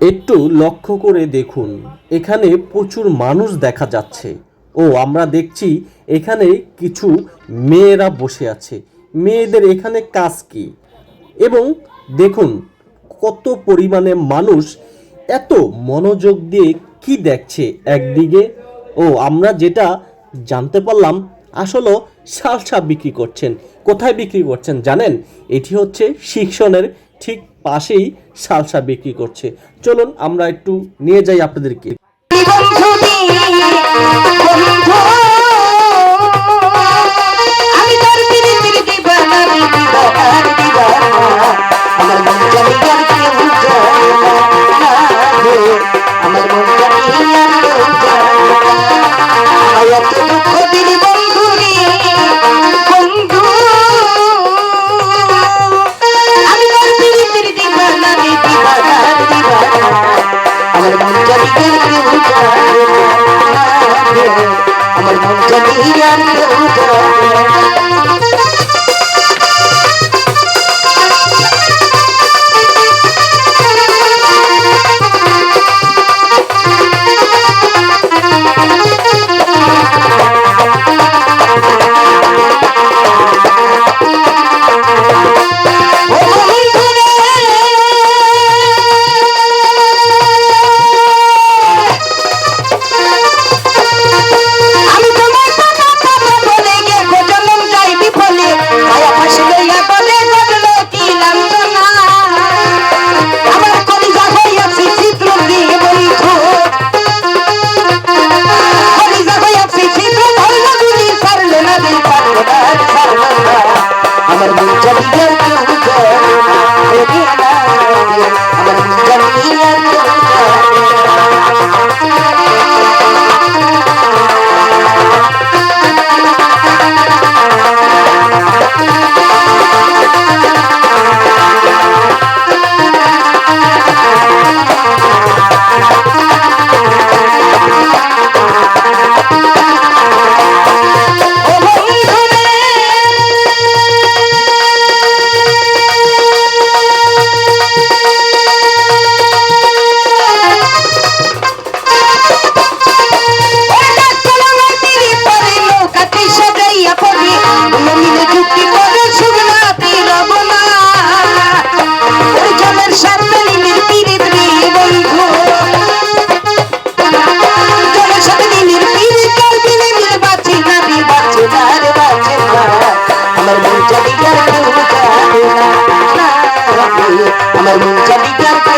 একটু লক্ষ্য করে দেখুন। এখানে প্রচুর মানুষ দেখা যাচ্ছে। ও, আমরা দেখছি এখানে কিছু মেয়েরা বসে আছে। মেয়েদের এখানে কাজ কি? এবং দেখুন কত পরিমাণে মানুষ এত মনোযোগ দিয়ে কি দেখছে একদিকে। ও, আমরা যেটা জানতে পারলাম, আসলে সালসা বিক্রি করছেন। কোথায় বিক্রি করছেন জানেন? এটি হচ্ছে শিক্ষণের ঠিক পাশেই সালসা বিক্রি করছে। চলুন আমরা একটু নিয়ে যাই আপনাদেরকে। আমার মন জানি আর জানে